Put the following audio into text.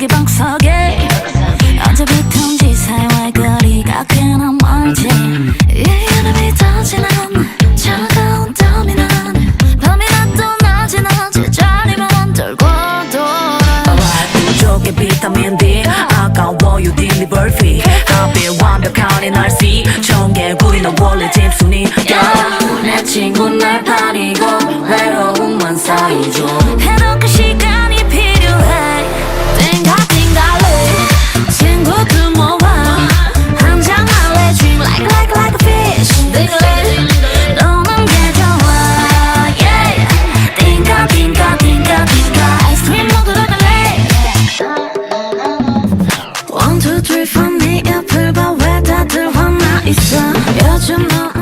여기 방석에 비타민 D 아까워 you deliver fee. 하필 완벽하니 날씨. 전개구리 너 원래 집순이. yeah. 내 친구 날 파리고. 맞아 요즘 너